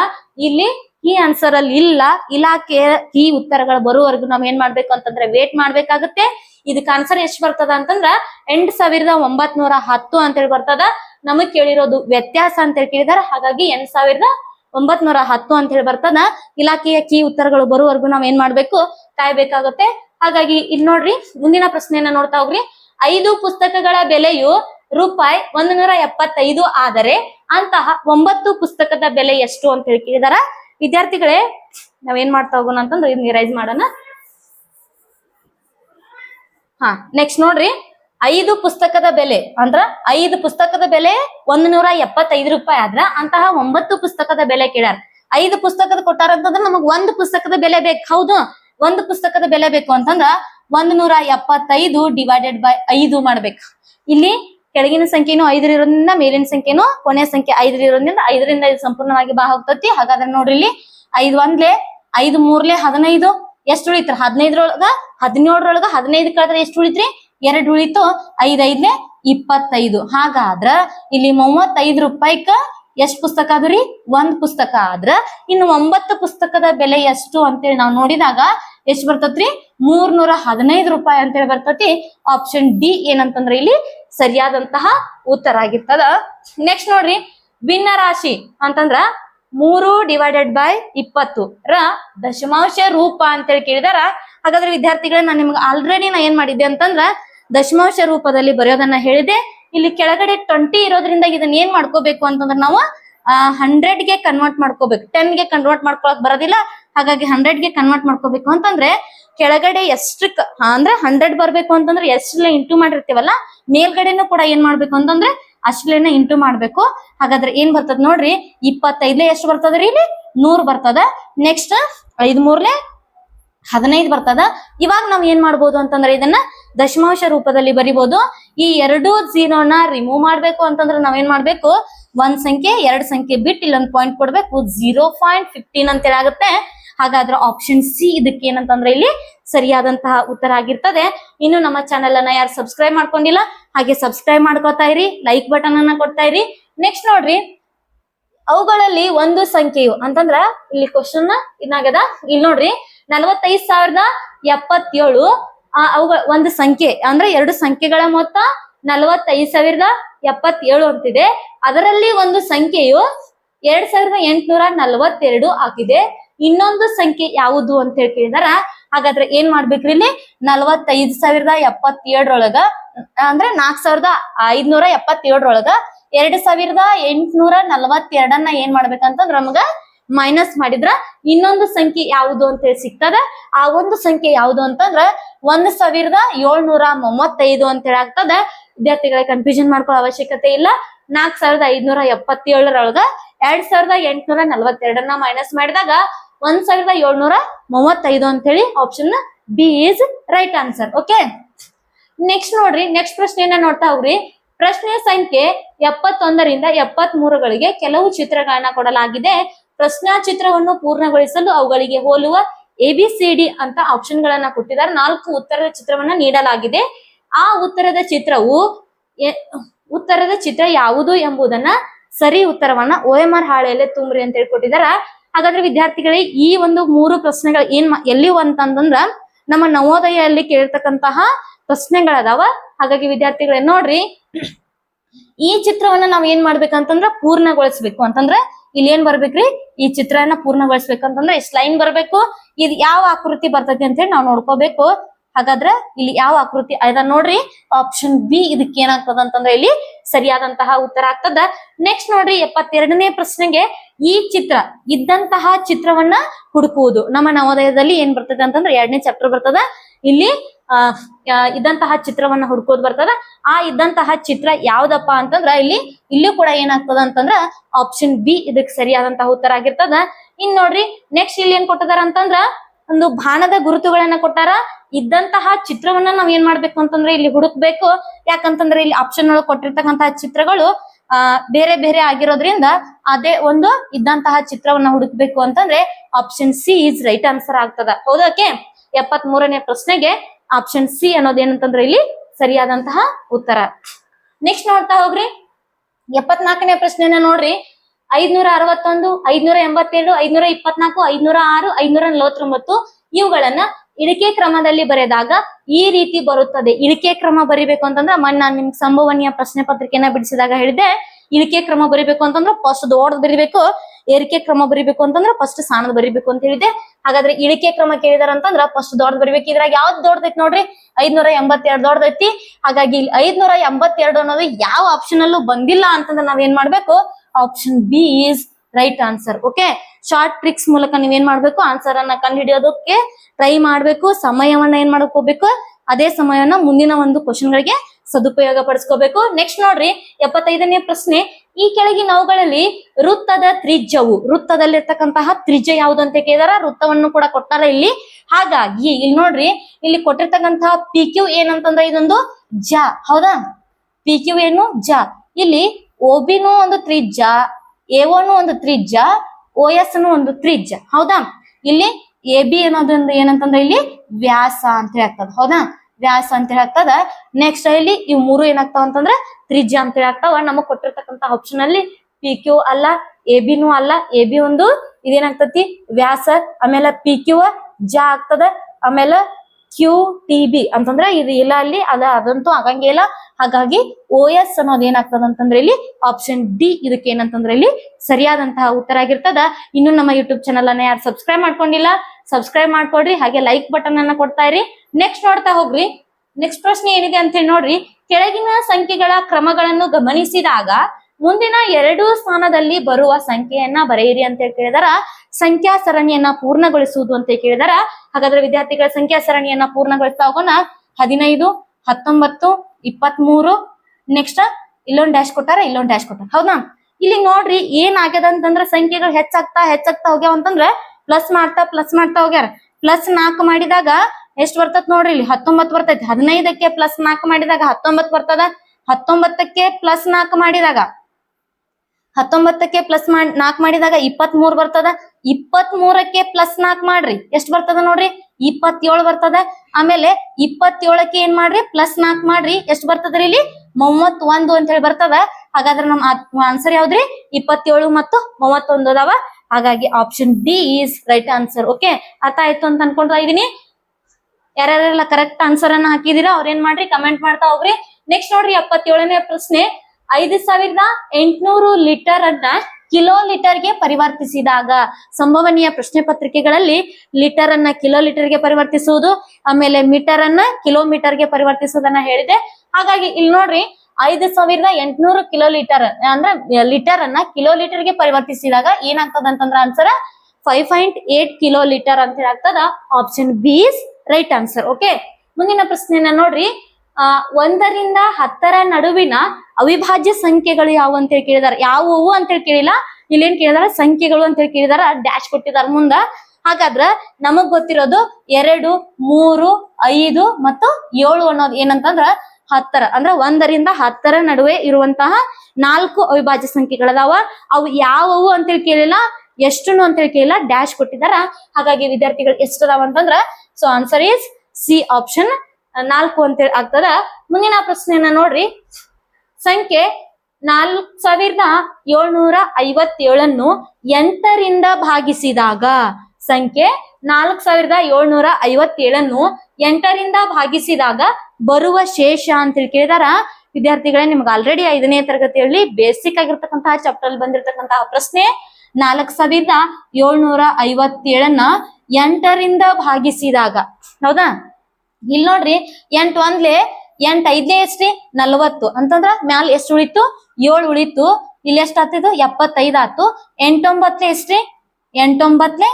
ಇಲ್ಲಿ ಈ ಆನ್ಸರ್ ಅಲ್ಲಿ ಇಲ್ಲ. ಇಲಾಖೆಯ ಈ ಉತ್ತರಗಳು ಬರುವವರೆಗೂ ನಾವ್ ಏನ್ ಮಾಡ್ಬೇಕು ಅಂತಂದ್ರೆ ವೇಟ್ ಮಾಡ್ಬೇಕಾಗುತ್ತೆ. ಇದಕ್ ಆನ್ಸರ್ ಎಷ್ಟ್ ಬರ್ತದ ಅಂತಂದ್ರ ಎಂಟ್ ಸಾವಿರದ ಒಂಬತ್ ನೂರ ಹತ್ತು ಅಂತೇಳಿ ಬರ್ತದ. ನಮಗ್ ಕೇಳಿರೋದು ವ್ಯತ್ಯಾಸ ಅಂತ ಹೇಳಿ ಕೇಳಿದಾರೆ. ಹಾಗಾಗಿ ಎಂಟ್ ಸಾವಿರದ ಒಂಬತ್ ನೂರ ಹತ್ತು ಅಂತ ಹೇಳಿ ಬರ್ತದ. ಇಲಾಖೆಯ ಕೀ ಉತ್ತರಗಳು ಬರುವವರೆಗೂ ನಾವ್ ಏನ್ ಮಾಡ್ಬೇಕು? ಕಾಯ್ಬೇಕಾಗತ್ತೆ. ಹಾಗಾಗಿ ಇಲ್ಲಿ ನೋಡ್ರಿ, ಮುಂದಿನ ಪ್ರಶ್ನೆಯನ್ನ ನೋಡ್ತಾ ಹೋಗ್ರಿ. ಐದು ಪುಸ್ತಕಗಳ ಬೆಲೆಯು ರೂಪಾಯಿ ಒಂದ್ ನೂರ ಎಪ್ಪತ್ತೈದು ಆದರೆ ಅಂತಹ ಒಂಬತ್ತು ಪುಸ್ತಕದ ಬೆಲೆ ಎಷ್ಟು ಅಂತ ಹೇಳಿ ಕೇಳಿದಾರ. ವಿದ್ಯಾರ್ಥಿಗಳೇ, ನಾವೇನ್ ಮಾಡ್ತಾ ಹೋಗೋಣ ಅಂತಂದ್ರೆ ಇದನ್ನ ರೈಸ್ ಮಾಡೋಣ. ಹಾ ನೆಕ್ಸ್ಟ್ ನೋಡ್ರಿ. ಐದು ಪುಸ್ತಕದ ಬೆಲೆ, ಅಂದ್ರ ಐದು ಪುಸ್ತಕದ ಬೆಲೆ ಒಂದ್ ನೂರ ಎಪ್ಪತ್ತೈದು ರೂಪಾಯಿ ಆದ್ರ ಅಂತಹ ಒಂಬತ್ತು ಪುಸ್ತಕದ ಬೆಲೆ ಕೇಳ್ಯಾರ. ಐದು ಪುಸ್ತಕದ ಕೊಟ್ಟಾರ ಅಂತಂದ್ರ ನಮಗ್ ಒಂದ್ ಪುಸ್ತಕದ ಬೆಲೆ ಬೇಕು, ಹೌದು. ಒಂದ್ ಪುಸ್ತಕದ ಬೆಲೆ ಬೇಕು ಅಂತಂದ್ರ ಒಂದ್ ನೂರ ಎಪ್ಪತ್ತೈದು ಡಿವೈಡೆಡ್ ಬೈ ಐದು ಮಾಡ್ಬೇಕು. ಇಲ್ಲಿ ಕೆಳಗಿನ ಸಂಖ್ಯೆನೂ ಐದರ ಇರೋದ್ರಿಂದ ಮೇಲಿನ ಸಂಖ್ಯೆನೂ ಕೊನೆಯ ಸಂಖ್ಯೆ ಐದರ ಇರೋದ್ರಿಂದ ಐದರಿಂದ ಐದು ಸಂಪೂರ್ಣವಾಗಿ ಬಾ ಹೋಗ್ತತಿ ಹಾಗಾದ್ರೆ ನೋಡ್ರಿ ಇಲ್ಲಿ ಐದ್ ಒಂದ್ಲೆ, ಐದು ಮೂರ್ಲೆ, ಹದಿನೈದು ಎಷ್ಟು ಉಳಿತ್ರಿ? ಹದಿನೈದರೊಳಗ, ಹದಿನೇಳರೊಳಗ ಹದಿನೈದು ಕಳೆದ್ರೆ ಎಷ್ಟು ಉಳಿತ್ರಿ? ಎರಡ್ ಉಳಿತು ಐದ್ ಐದ್ಲೆ ಇಪ್ಪತ್ತೈದು. ಹಾಗಾದ್ರ ಇಲ್ಲಿ ಮೂವತ್ತೈದು ರೂಪಾಯಿಕ ಎಷ್ಟ್ ಪುಸ್ತಕ ಅದ್ರಿ ಒಂದ್ ಪುಸ್ತಕ ಆದ್ರ ಇನ್ನು ಒಂಬತ್ತು ಪುಸ್ತಕದ ಬೆಲೆ ಎಷ್ಟು ಅಂತೇಳಿ ನಾವು ನೋಡಿದಾಗ ಎಷ್ಟ್ ಬರ್ತತ್ರಿ? ಮೂರ್ನೂರ ಹದಿನೈದು ರೂಪಾಯಿ ಅಂತೇಳಿ ಬರ್ತತಿ. ಆಪ್ಷನ್ ಡಿ ಏನಂತಂದ್ರೆ ಇಲ್ಲಿ ಸರಿಯಾದಂತಹ ಉತ್ತರ ಆಗಿರ್ತದ. ನೆಕ್ಸ್ಟ್ ನೋಡ್ರಿ ಭಿನ್ನ ರಾಶಿ ಅಂತಂದ್ರ ಮೂರು ಡಿವೈಡೆಡ್ ಬೈ ಇಪ್ಪತ್ತು ರ ದಶಮಾಂಶ ರೂಪ ಅಂತೇಳಿ ಕೇಳಿದಾರ. ಹಾಗಾದ್ರೆ ವಿದ್ಯಾರ್ಥಿಗಳೇ, ನಾನು ನಿಮ್ಗೆ ಆಲ್ರೆಡಿ ನಾ ಏನ್ ಮಾಡಿದ್ದೆ ಅಂತಂದ್ರ ದಶಮಾಂಶ ರೂಪದಲ್ಲಿ ಬರೆಯೋದನ್ನ ಹೇಳಿದೆ. ಇಲ್ಲಿ ಕೆಳಗಡೆ ಟ್ವೆಂಟಿ ಇರೋದ್ರಿಂದ ಇದನ್ನ ಏನ್ ಮಾಡ್ಕೋಬೇಕು ಅಂತಂದ್ರೆ ನಾವು ಹಂಡ್ರೆಡ್ಗೆ ಕನ್ವರ್ಟ್ ಮಾಡ್ಕೋಬೇಕು. ಟೆನ್ಗೆ ಕನ್ವರ್ಟ್ ಮಾಡ್ಕೊಳಕ್ ಬರೋದಿಲ್ಲ. ಹಾಗಾಗಿ ಹಂಡ್ರೆಡ್ಗೆ ಕನ್ವರ್ಟ್ ಮಾಡ್ಕೋಬೇಕು ಅಂತಂದ್ರೆ ಕೆಳಗಡೆ ಎಷ್ಟಕ್ ಅಂದ್ರೆ ಹಂಡ್ರೆಡ್ ಬರ್ಬೇಕು ಅಂತಂದ್ರೆ ಎಷ್ಟು ಇಂಟು ಮಾಡಿರ್ತೀವಲ್ಲ, ಮೇಲ್ಗಡೆನೂ ಕೂಡ ಏನ್ ಮಾಡ್ಬೇಕು ಅಂತಂದ್ರೆ ಅಷ್ಟಲೇನ ಇಂಟು ಮಾಡ್ಬೇಕು. ಹಾಗಾದ್ರೆ ಏನ್ ಬರ್ತದ ನೋಡ್ರಿ, ಇಪ್ಪತ್ತೈದ್ಲೆ ಎಷ್ಟು ಬರ್ತದ್ರಿ ಇಲ್ಲಿ? ನೂರ್ ಬರ್ತದ. ನೆಕ್ಸ್ಟ್ ಐದ್ ಮೂರ್ಲೆ ಹದಿನೈದು ಬರ್ತದ. ಇವಾಗ ನಾವ್ ಏನ್ ಮಾಡ್ಬೋದು ಅಂತಂದ್ರೆ ಇದನ್ನ ದಶಮಾಂಶ ರೂಪದಲ್ಲಿ ಬರಿಬಹುದು ಈ ಎರಡು ಝೀರೋನ ರಿಮೂವ್ ಮಾಡ್ಬೇಕು ಅಂತಂದ್ರೆ ನಾವೇನ್ ಮಾಡ್ಬೇಕು? ಒಂದ್ ಸಂಖ್ಯೆ, ಎರಡ್ ಸಂಖ್ಯೆ ಬಿಟ್ಟು ಇಲ್ಲೊಂದ್ ಪಾಯಿಂಟ್ ಕೊಡ್ಬೇಕು. ಜೀರೋ ಪಾಯಿಂಟ್ ಫಿಫ್ಟೀನ್ ಆಗುತ್ತೆ. ಹಾಗಾದ್ರೆ ಆಪ್ಷನ್ ಸಿ ಇದಕ್ಕೆ ಏನಂತಂದ್ರೆ ಇಲ್ಲಿ ಸರಿಯಾದಂತಹ ಉತ್ತರ ಆಗಿರ್ತದೆ. ಇನ್ನು ನಮ್ಮ ಚಾನೆಲ್ ಅನ್ನ ಯಾರು ಸಬ್ಸ್ಕ್ರೈಬ್ ಮಾಡ್ಕೊಂಡಿಲ್ಲ, ಹಾಗೆ ಸಬ್ಸ್ಕ್ರೈಬ್ ಮಾಡ್ಕೊತಾ ಇರಿ ಲೈಕ್ ಬಟನ್ ಅನ್ನ ಕೊಡ್ತಾ ಇರಿ. ನೆಕ್ಸ್ಟ್ ನೋಡ್ರಿ, ಅವುಗಳಲ್ಲಿ ಒಂದು ಸಂಖ್ಯೆಯು ಅಂತಂದ್ರ ಇಲ್ಲಿ ಕ್ವಶನ್ ಇದಾಗ್ಯದ. ಇಲ್ಲಿ ನೋಡ್ರಿ, ನಲವತ್ತೈದು ಸಾವಿರದ ಎಪ್ಪತ್ತೇಳು ಅವುಗಳ ಒಂದು ಸಂಖ್ಯೆ, ಅಂದ್ರೆ ಎರಡು ಸಂಖ್ಯೆಗಳ ಮೊತ್ತ ನಲವತ್ತೈದ್ ಸಾವಿರದ ಎಪ್ಪತ್ತೇಳು ಅಂತಿದೆ. ಅದರಲ್ಲಿ ಒಂದು ಸಂಖ್ಯೆಯು ಎರಡ್ ಸಾವಿರದ ಎಂಟುನೂರ ನಲವತ್ತೆರಡು ಆಗಿದೆ. ಇನ್ನೊಂದು ಸಂಖ್ಯೆ ಯಾವುದು ಅಂತ ಹೇಳಿ ಕೇಳಿದಾರ? ಹಾಗಾದ್ರೆ ಏನ್ ಮಾಡ್ಬೇಕ್ರಿ ಇಲ್ಲಿ? ನಲವತ್ತೈದ್ ಸಾವಿರದ ಎಪ್ಪತ್ತೇಳರೊಳಗ, ಅಂದ್ರೆ ನಾಲ್ಕ್ ಸಾವಿರದ ಐದ್ನೂರ ಎಪ್ಪತ್ತೇಳರೊಳಗ, ಎರಡ್ ಸಾವಿರದ ಎಂಟ್ನೂರ ನಲವತ್ತೆರಡನ್ನ ಏನ್ ಮಾಡ್ಬೇಕಂತಂದ್ರ ನಮಗ ಮೈನಸ್ ಮಾಡಿದ್ರ ಇನ್ನೊಂದು ಸಂಖ್ಯೆ ಯಾವುದು ಅಂತ ಹೇಳಿ ಸಿಗ್ತದ? ಆ ಒಂದು ಸಂಖ್ಯೆ ಯಾವುದು ಅಂತಂದ್ರ ಒಂದ್ ಸಾವಿರದ ಏಳ್ನೂರ ಮೂವತ್ತೈದು ಅಂತ ಹೇಳಿ ಆಗ್ತದ. ವಿದ್ಯಾರ್ಥಿಗಳ ಕನ್ಫ್ಯೂಷನ್ ಮಾಡ್ಕೊಳ್ಳೋ ಅವಶ್ಯಕತೆ ಇಲ್ಲ. ನಾಲ್ಕ್ ಸಾವಿರದ ಐದ್ನೂರ ಎಪ್ಪತ್ತೇಳರೊಳಗ, ಎರಡ್ ಸಾವಿರದ ಎಂಟ್ನೂರ ನಲವತ್ತೆರಡನ್ನ ಮೈನಸ್ ಮಾಡಿದಾಗ ಒಂದ್ ಸಾವಿರದ ಏಳ್ನೂರ ಮೂವತ್ತೈದು ಅಂತ ಹೇಳಿ option B is right answer okay next ನೋಡ್ರಿ ನೆಕ್ಸ್ಟ್ ಪ್ರಶ್ನೆಯನ್ನ ನೋಡ್ತಾ ಹೋಗ್ರಿ. ಪ್ರಶ್ನೆ ಸಂಖ್ಯೆ ಎಪ್ಪತ್ತೊಂದರಿಂದ ಎಪ್ಪತ್ ಮೂರುಗಳಿಗೆ ಕೆಲವು ಚಿತ್ರಗಳನ್ನ ಕೊಡಲಾಗಿದೆ. ಪ್ರಶ್ನಾ ಚಿತ್ರವನ್ನು ಪೂರ್ಣಗೊಳಿಸಲು ಅವುಗಳಿಗೆ ಹೋಲುವ ಎ ಬಿ ಸಿ ಡಿ ಅಂತ ಆಪ್ಷನ್ ಗಳನ್ನ ಕೊಟ್ಟಿದ್ದಾರೆ. ನಾಲ್ಕು ಉತ್ತರದ ಚಿತ್ರವನ್ನ ನೀಡಲಾಗಿದೆ. ಆ ಉತ್ತರದ ಚಿತ್ರವು ಉತ್ತರದ ಚಿತ್ರ ಯಾವುದು ಎಂಬುದನ್ನ ಸರಿ ಉತ್ತರವನ್ನ ಓ ಎಂ ಆರ್ ಹಾಳೆಯಲ್ಲೇ ತುಂಬ್ರಿ ಅಂತ ಹೇಳಿ ಕೊಟ್ಟಿದಾರ ಹಾಗಾದ್ರೆ ವಿದ್ಯಾರ್ಥಿಗಳೇ, ಈ ಒಂದು ಮೂರು ಪ್ರಶ್ನೆಗಳು ಏನ್ ಎಲ್ಲಿವು ಅಂತಂದ್ರ ನಮ್ಮ ನವೋದಯಲ್ಲಿ ಕೇಳ್ತಕ್ಕಂತಹ ಪ್ರಶ್ನೆಗಳದಾವ ಹಾಗಾಗಿ ವಿದ್ಯಾರ್ಥಿಗಳೇ, ನೋಡ್ರಿ. ಈ ಚಿತ್ರವನ್ನ ನಾವ್ ಏನ್ ಮಾಡ್ಬೇಕಂತಂದ್ರ ಪೂರ್ಣಗೊಳಿಸ್ಬೇಕು. ಅಂತಂದ್ರ ಇಲ್ಲಿ ಏನ್ ಬರ್ಬೇಕ್ರಿ? ಈ ಚಿತ್ರನ ಪೂರ್ಣಗೊಳಿಸ್ಬೇಕಂತಂದ್ರ ಇಷ್ಟ ಲೈನ್ ಬರ್ಬೇಕು? ಇದು ಯಾವ ಆಕೃತಿ ಬರ್ತೈತಿ ಅಂತ ಹೇಳಿ ನಾವ್ ನೋಡ್ಕೋಬೇಕು. ಹಾಗಾದ್ರ ಇಲ್ಲಿ ಯಾವ ಆಕೃತಿ ಅದ ನೋಡ್ರಿ. ಆಪ್ಷನ್ ಬಿ ಇದಕ್ಕೆ ಏನಾಗ್ತದ ಅಂತಂದ್ರೆ ಇಲ್ಲಿ ಸರಿಯಾದಂತಹ ಉತ್ತರ ಆಗ್ತದ. ನೆಕ್ಸ್ಟ್ ನೋಡ್ರಿ, ಎಪ್ಪತ್ತೆರಡನೇ ಪ್ರಶ್ನೆಗೆ ಈ ಚಿತ್ರ, ಇದ್ದಂತಹ ಚಿತ್ರವನ್ನ ಹುಡುಕುವುದು. ನಮ್ಮ ನವೋದಯದಲ್ಲಿ ಏನ್ ಬರ್ತದೆ ಅಂತಂದ್ರೆ ಎರಡನೇ ಚಾಪ್ಟರ್ ಬರ್ತದ. ಇಲ್ಲಿ ಇದ್ದಂತಹ ಚಿತ್ರವನ್ನ ಹುಡುಕೋದು ಬರ್ತದ. ಆ ಇದ್ದಂತಹ ಚಿತ್ರ ಯಾವ್ದಪ್ಪ ಅಂತಂದ್ರ ಇಲ್ಲಿ, ಇಲ್ಲೂ ಕೂಡ ಏನಾಗ್ತದ ಅಂತಂದ್ರ ಆಪ್ಷನ್ ಬಿ ಇದಕ್ ಸರಿಯಾದಂತಹ ಉತ್ತರ ಆಗಿರ್ತದ. ಇನ್ ನೋಡ್ರಿ ನೆಕ್ಸ್ಟ್ ಇಲ್ಲಿ ಏನ್ ಕೊಟ್ಟದಾರ ಅಂತಂದ್ರ ಒಂದು ಬಾಣದ ಗುರುತುಗಳನ್ನ ಕೊಟ್ಟಾರ. ಇದ್ದಂತಹ ಚಿತ್ರವನ್ನ ನಾವ್ ಏನ್ ಮಾಡ್ಬೇಕು ಅಂತಂದ್ರೆ ಇಲ್ಲಿ ಹುಡುಕ್ಬೇಕು. ಯಾಕಂತಂದ್ರೆ ಇಲ್ಲಿ ಆಪ್ಷನ್ ಒಳಗೆ ಕೊಟ್ಟಿರ್ತಕ್ಕಂತಹ ಚಿತ್ರಗಳು ಆ, ಬೇರೆ ಬೇರೆ ಆಗಿರೋದ್ರಿಂದ ಅದೇ ಒಂದು ಇದ್ದಂತಹ ಚಿತ್ರವನ್ನ ಹುಡುಕ್ಬೇಕು ಅಂತಂದ್ರೆ option C is right answer ಆಗ್ತದ. ಹೌದಕ್ಕೆ ಎಪ್ಪತ್ ಮೂರನೇ ಪ್ರಶ್ನೆಗೆ ಆಪ್ಷನ್ ಸಿ ಅನ್ನೋದೇನಂತಂದ್ರೆ ಇಲ್ಲಿ ಸರಿಯಾದಂತಹ ಉತ್ತರ. ನೆಕ್ಸ್ಟ್ ನೋಡ್ತಾ ಹೋಗ್ರಿ. ಎಪ್ಪತ್ನಾಲ್ಕನೇ ಪ್ರಶ್ನೆನ ನೋಡ್ರಿ. ಐದ್ನೂರ ಅರವತ್ತೊಂದು, ಐದ್ನೂರ ಎಂಬತ್ತೇಳು, ಐದ್ನೂರ ಇಪ್ಪತ್ನಾಲ್ಕು, ಐದ್ನೂರ ಆರು, ಐದ್ನೂರ ನಲವತ್ತೊಂಬತ್ತು ಇವುಗಳನ್ನ ಇಳಿಕೆ ಕ್ರಮದಲ್ಲಿ ಬರೆದಾಗ ಈ ರೀತಿ ಬರುತ್ತದೆ. ಇಳಿಕೆ ಕ್ರಮ ಬರಿಬೇಕು ಅಂತಂದ್ರೆ ಮೊನ್ನೆ ನಾನು ನಿಮ್ಗೆ ಸಂಭವನೀಯ ಪ್ರಶ್ನೆ ಪತ್ರಿಕೆನ ಬಿಡಿಸಿದಾಗ ಹೇಳಿದೆ ಇಳಿಕೆ ಕ್ರಮ ಬರಿಬೇಕು ಅಂತಂದ್ರೆ ಫಸ್ಟ್ ದೊಡ್ಡದ್ ಬರಿಬೇಕು, ಏರಿಕೆ ಕ್ರಮ ಬರಿಬೇಕು ಅಂತಂದ್ರೆ ಫಸ್ಟ್ ಸಾಣದ್ ಬರಿಬೇಕು ಅಂತ ಹೇಳಿದೆ ಹಾಗಾದ್ರೆ ಇಳಿಕೆ ಕ್ರಮ ಕೇಳಿದಾರ ಅಂತಂದ್ರ ಫಸ್ಟ್ ದೊಡ್ಡದ್ ಬರಿಬೇಕು. ಇದ್ರಾಗ ಯಾವ್ದು ದೊಡ್ಡದೈತಿ ನೋಡ್ರಿ? ಐದ್ನೂರ ಎಂಬತ್ತೆರಡು ದೊಡ್ಡದೈತಿ. ಹಾಗಾಗಿ ಇಲ್ಲಿ ಐದ್ನೂರ ಎಂಬತ್ತೆರಡು ಅನ್ನೋದು ಯಾವ ಆಪ್ಷನ್ ಅಲ್ಲೂ ಬಂದಿಲ್ಲ ಅಂತಂದ್ರೆ ನಾವ್ ಏನ್ ಮಾಡ್ಬೇಕು? Option B is right answer okay short tricks ಮೂಲಕ ನೀವೇನ್ ಮಾಡ್ಬೇಕು? ಆನ್ಸರ್ ಅನ್ನ ಕಂಡುಹಿಡಿಯೋದಕ್ಕೆ ಟ್ರೈ ಮಾಡ್ಬೇಕು. ಸಮಯವನ್ನ ಏನ್ ಮಾಡಕ್ ಅದೇ ಸಮಯವನ್ನ ಮುಂದಿನ ಒಂದು ಕ್ವಶನ್ ಗಳಿಗೆ ಸದುಪಯೋಗ ಪಡಿಸ್ಕೋಬೇಕು. ನೆಕ್ಸ್ಟ್ ನೋಡ್ರಿ, ಎಪ್ಪತ್ತೈದನೇ ಪ್ರಶ್ನೆ. ಈ ಕೆಳಗಿನ ಅವುಗಳಲ್ಲಿ ವೃತ್ತದ ತ್ರಿಜ್ಯವು, ವೃತ್ತದಲ್ಲಿರ್ತಕ್ಕಂತಹ ತ್ರಿಜ್ಯ ಯಾವುದು ಅಂತ ಕೇಳಿದಾರ? ವೃತ್ತವನ್ನು ಕೂಡ ಕೊಟ್ಟಾರ ಇಲ್ಲಿ. ಹಾಗಾಗಿ, ಇಲ್ಲಿ ನೋಡ್ರಿ, ಇಲ್ಲಿ ಕೊಟ್ಟಿರ್ತಕ್ಕಂತಹ ಪಿ ಕ್ಯೂ ಏನಂತಂದ್ರೆ ಇದೊಂದು ಜ, ಹೌದಾ? ಪಿ ಕ್ಯೂ ಏನು? ಜ. ಇಲ್ಲಿ ಓಬಿನೂ ಒಂದು ತ್ರಿಜ್ಯ ಎಒನು ಒಂದು ತ್ರಿಜ್ಯ ಓ ಎಸ್ ಒಂದು ತ್ರಿಜ್ಯ, ಹೌದಾ? ಇಲ್ಲಿ ಎ ಬಿ ಅನ್ನೋದೊಂದು ಏನಂತಂದ್ರೆ ಇಲ್ಲಿ ವ್ಯಾಸ ಅಂತ ಹೇಳ್ತದ, ಹೌದಾ? ವ್ಯಾಸ ಅಂತ ಹೇಳ್ತದ. ನೆಕ್ಸ್ಟ್ ಇಲ್ಲಿ ಈ ಮೂರು ಏನಾಗ್ತಾವ ಅಂತಂದ್ರೆ ತ್ರಿಜ್ಯ ಅಂತ ಹೇಳ್ತಾವ. ನಮಗ್ ಕೊಟ್ಟಿರ್ತಕ್ಕಂತ ಆಪ್ಷನ್ ಅಲ್ಲಿ ಪಿ ಕ್ಯೂ ಅಲ್ಲ ಎ ಬಿನೂ ಅಲ್ಲ ಎ ಬಿ ಒಂದು ಇದೇನಾಗ್ತತಿ? ವ್ಯಾಸ, ಆಮೇಲೆ ಪಿ ಕ್ಯೂ ಜ ಆಗ್ತದ ಆಮೇಲೆ ಕ್ಯೂ ಟಿ ಬಿ ಅಂತಂದ್ರೆ ಇದು ಇಲ್ಲ ಅಲ್ಲಿ, ಅದ, ಅದಂತೂ ಆಗಂಗಿಲ್ಲ ಹಾಗಾಗಿ ಓ ಎಸ್ ಅನ್ನೋದು ಏನಾಗ್ತದ ಅಂತಂದ್ರೆ ಇಲ್ಲಿ ಆಪ್ಷನ್ ಡಿ ಇದಕ್ಕೆ ಏನಂತಂದ್ರೆ ಇಲ್ಲಿ ಸರಿಯಾದಂತಹ ಉತ್ತರ ಆಗಿರ್ತದ. ಇನ್ನು ನಮ್ಮ ಯೂಟ್ಯೂಬ್ ಚಾನಲ್ ಅನ್ನ ಯಾರು ಸಬ್ಸ್ಕ್ರೈಬ್ ಮಾಡ್ಕೊಂಡಿಲ್ಲ ಸಬ್ಸ್ಕ್ರೈಬ್ ಮಾಡ್ಕೊಡ್ರಿ, ಹಾಗೆ ಲೈಕ್ ಬಟನ್ ಅನ್ನ ಕೊಡ್ತಾ ಇರಿ. ನೆಕ್ಸ್ಟ್ ನೋಡ್ತಾ ಹೋಗ್ರಿ. ನೆಕ್ಸ್ಟ್ ಪ್ರಶ್ನೆ ಏನಿದೆ ಅಂತ ಹೇಳಿ ನೋಡ್ರಿ. ಕೆಳಗಿನ ಸಂಖ್ಯೆಗಳ ಕ್ರಮಗಳನ್ನು ಗಮನಿಸಿದಾಗ ಮುಂದಿನ ಎರಡು ಸ್ಥಾನದಲ್ಲಿ ಬರುವ ಸಂಖ್ಯೆಯನ್ನ ಬರೆಯಿರಿ ಅಂತ ಹೇಳಿ ಕೇಳಿದಾರ. ಸಂಖ್ಯಾ ಸರಣಿಯನ್ನ ಪೂರ್ಣಗೊಳಿಸುವುದು ಅಂತ ಕೇಳಿದಾರ. ಹಾಗಾದ್ರೆ ವಿದ್ಯಾರ್ಥಿಗಳ ಸಂಖ್ಯಾ ಸರಣಿಯನ್ನ ಪೂರ್ಣಗೊಳಿಸ್ತಾ ಹೋಗೋಣ. ಹದಿನೈದು, ಹತ್ತೊಂಬತ್ತು, ಇಪ್ಪತ್ಮೂರು. ನೆಕ್ಸ್ಟ್ ಇಲ್ಲೊಂದ್ ಡ್ಯಾಶ್ ಕೊಟ್ಟಾರ, ಇಲ್ಲೊಂದ್ ಡ್ಯಾಶ್ ಕೊಟ್ಟಾರ. ಹೌದಾ ಇಲ್ಲಿ ನೋಡ್ರಿ ಏನ್ ಆಗ್ಯದ ಅಂತಂದ್ರ ಸಂಖ್ಯೆಗಳು ಹೆಚ್ಚಾಗ್ತಾ ಹೆಚ್ಚಾಗ್ತಾ ಹೋಗ್ಯಾವ ಅಂತಂದ್ರ ಪ್ಲಸ್ ಮಾಡ್ತಾ ಪ್ಲಸ್ ಮಾಡ್ತಾ ಹೋಗ್ಯಾರ. ಪ್ಲಸ್ ನಾಲ್ಕು ಮಾಡಿದಾಗ ಎಷ್ಟ್ ಬರ್ತತ್ ನೋಡ್ರಿ ಇಲ್ಲಿ? ಹತ್ತೊಂಬತ್ತು ಬರ್ತೈತಿ. ಹದಿನೈದಕ್ಕೆ ಪ್ಲಸ್ ನಾಲ್ಕು ಮಾಡಿದಾಗ ಹತ್ತೊಂಬತ್ತು ಬರ್ತದ. ಹತ್ತೊಂಬತ್ತಕ್ಕೆ ಪ್ಲಸ್ ನಾಲ್ಕು ಮಾಡಿದಾಗ ಹತ್ತೊಂಬತ್ತಕ್ಕೆ ಪ್ಲಸ್ ಮಾಡಿ ನಾಕ್ ಮಾಡಿದಾಗ ಇಪ್ಪತ್ ಮೂರ್ ಬರ್ತದ. ಇಪ್ಪತ್ ಮೂರಕ್ಕೆ ಪ್ಲಸ್ ನಾಕ್ ಮಾಡ್ರಿ. ಎಷ್ಟ್ ಬರ್ತದ ನೋಡ್ರಿ? ಇಪ್ಪತ್ತೇಳು ಬರ್ತದ. ಆಮೇಲೆ ಇಪ್ಪತ್ತೇಳಕ್ಕೆ ಏನ್ ಮಾಡ್ರಿ? ಪ್ಲಸ್ ನಾಕ್ ಮಾಡ್ರಿ. ಎಷ್ಟ್ ಬರ್ತದ್ರಿ ಇಲ್ಲಿ? ಮೂವತ್ ಒಂದು ಅಂತ ಹೇಳಿ ಬರ್ತದ. ಹಾಗಾದ್ರೆ ನಮ್ ಆನ್ಸರ್ ಯಾವ್ದ್ರಿ? ಇಪ್ಪತ್ತೇಳು ಮತ್ತು ಮೂವತ್ತೊಂದು ಅದಾವ. ಹಾಗಾಗಿ option D is right answer okay ಅರ್ಥ ಆಯ್ತು ಅಂತ ಅನ್ಕೊಂಡ್ತಾ ಇದೀನಿ. ಯಾರ್ಯಾರೆಲ್ಲ ಕರೆಕ್ಟ್ ಆನ್ಸರ್ ಅನ್ನ ಹಾಕಿದೀರಾ ಅವ್ರ ಏನ್ ಮಾಡ್ರಿ? ಕಮೆಂಟ್ ಮಾಡ್ತಾ ಹೋಗ್ರಿ. ನೆಕ್ಸ್ಟ್ ನೋಡ್ರಿ ಎಪ್ಪತ್ತೇಳನೇ ಪ್ರಶ್ನೆ. ಐದು ಸಾವಿರದ ಎಂಟ್ನೂರು ಲೀಟರ್ ಅನ್ನ ಕಿಲೋ ಲೀಟರ್ಗೆ ಪರಿವರ್ತಿಸಿದಾಗ ಸಂಭವನೀಯ ಪ್ರಶ್ನೆ ಪತ್ರಿಕೆಗಳಲ್ಲಿ ಲೀಟರ್ ಅನ್ನ ಕಿಲೋ ಲೀಟರ್ಗೆ ಪರಿವರ್ತಿಸುವುದು, ಆಮೇಲೆ ಮೀಟರ್ ಅನ್ನ ಕಿಲೋಮೀಟರ್ಗೆ ಪರಿವರ್ತಿಸುವುದನ್ನ ಹೇಳಿದೆ. ಹಾಗಾಗಿ ಇಲ್ಲಿ ನೋಡ್ರಿ, ಐದು ಸಾವಿರದ ಎಂಟುನೂರು ಕಿಲೋ ಲೀಟರ್, ಅಂದ್ರೆ ಲೀಟರ್ ಅನ್ನ ಕಿಲೋ ಲೀಟರ್ಗೆ ಪರಿವರ್ತಿಸಿದಾಗ ಏನಾಗ್ತದ ಅಂತಂದ್ರ answer five point eight kilo litre ಅಂತ ಹೇಳಿ ಆಗ್ತದ option B is right answer okay ಮುಂದಿನ ಪ್ರಶ್ನೆಯನ್ನ ನೋಡ್ರಿ ಒಂದರಿಂದ ಹತ್ತರ ನಡುವಿನ ಅವಿಭಾಜ್ಯ ಸಂಖ್ಯೆಗಳು ಯಾವುವು ಅಂತ ಹೇಳಿ ಕೇಳಿದಾರೆ. ಯಾವುವು ಅಂತ ಹೇಳಿ ಕೇಳಿಲ್ಲ. ಇಲ್ಲೇನ್ ಕೇಳಿದಾರ? ಸಂಖ್ಯೆಗಳು ಅಂತ ಹೇಳಿ ಕೇಳಿದಾರ. ಡ್ಯಾಶ್ ಕೊಟ್ಟಿದಾರ ಮುಂದ. ಹಾಗಾದ್ರ ನಮಗ್ ಗೊತ್ತಿರೋದು ಎರಡು, ಮೂರು, ಐದು ಮತ್ತು ಏಳು ಅನ್ನೋದು ಏನಂತಂದ್ರ ಹತ್ತರ. ಅಂದ್ರ ಒಂದರಿಂದ ಹತ್ತರ ನಡುವೆ ಇರುವಂತಹ ನಾಲ್ಕು ಅವಿಭಾಜ್ಯ ಸಂಖ್ಯೆಗಳದಾವ. ಅವು ಯಾವವು ಅಂತ ಹೇಳಿ ಕೇಳಿಲ್ಲ. ಎಷ್ಟುನು ಅಂತೇಳಿ ಕೇಳಿಲ್ಲ. ಡ್ಯಾಶ್ ಕೊಟ್ಟಿದಾರ. ಹಾಗಾಗಿ ವಿದ್ಯಾರ್ಥಿಗಳು ಎಷ್ಟದಾವ ಅಂತಂದ್ರ so answer is C option ನಾಲ್ಕು ಅಂತ ಆಗ್ತದ? ಮುಂದಿನ ಪ್ರಶ್ನೆಯನ್ನ ನೋಡ್ರಿ. ಸಂಖ್ಯೆ ನಾಲ್ಕ್ ಸಾವಿರದ ಏಳ್ನೂರ ಐವತ್ತೇಳನ್ನು ಎಂಟರಿಂದ ಭಾಗಿಸಿದಾಗ, ಸಂಖ್ಯೆ ನಾಲ್ಕ್ ಸಾವಿರದ ಏಳ್ನೂರ ಐವತ್ತೇಳನ್ನು ಎಂಟರಿಂದ ಭಾಗಿಸಿದಾಗ ಬರುವ ಶೇಷ ಅಂತ ಕೇಳಿದಾರ? ವಿದ್ಯಾರ್ಥಿಗಳೇ, ನಿಮ್ಗೆ ಆಲ್ರೆಡಿ ಐದನೇ ತರಗತಿಯಲ್ಲಿ ಬೇಸಿಕ್ ಆಗಿರ್ತಕ್ಕಂತಹ ಚಾಪ್ಟರ್ ಬಂದಿರತಕ್ಕಂತಹ ಪ್ರಶ್ನೆ, ನಾಲ್ಕ್ ಸಾವಿರದ ಏಳ್ನೂರ ಐವತ್ತೇಳನ್ನ ಎಂಟರಿಂದ ಭಾಗಿಸಿದಾಗ, ಹೌದಾ? ಇಲ್ಲಿ ನೋಡ್ರಿ ಎಂಟ್ ಒಂದ್ಲೆ, ಎಂಟ್ ಐದ್ಲೆ ಎಷ್ಟ್ರಿ ನಲ್ವತ್ತು. ಅಂತಂದ್ರ ಮ್ಯಾಲ ಎಷ್ಟು ಉಳಿತು ಏಳು ಉಳಿತು ಇಲ್ಲಿ ಎಷ್ಟ್ ಆತಿದು? ಎಪ್ಪತ್ತೈದ್ ಆತು. ಎಂಟೊಂಬತ್ಲೆ ಎಷ್ಟ್ರಿ ಎಂಟೊಂಬತ್ಲೆ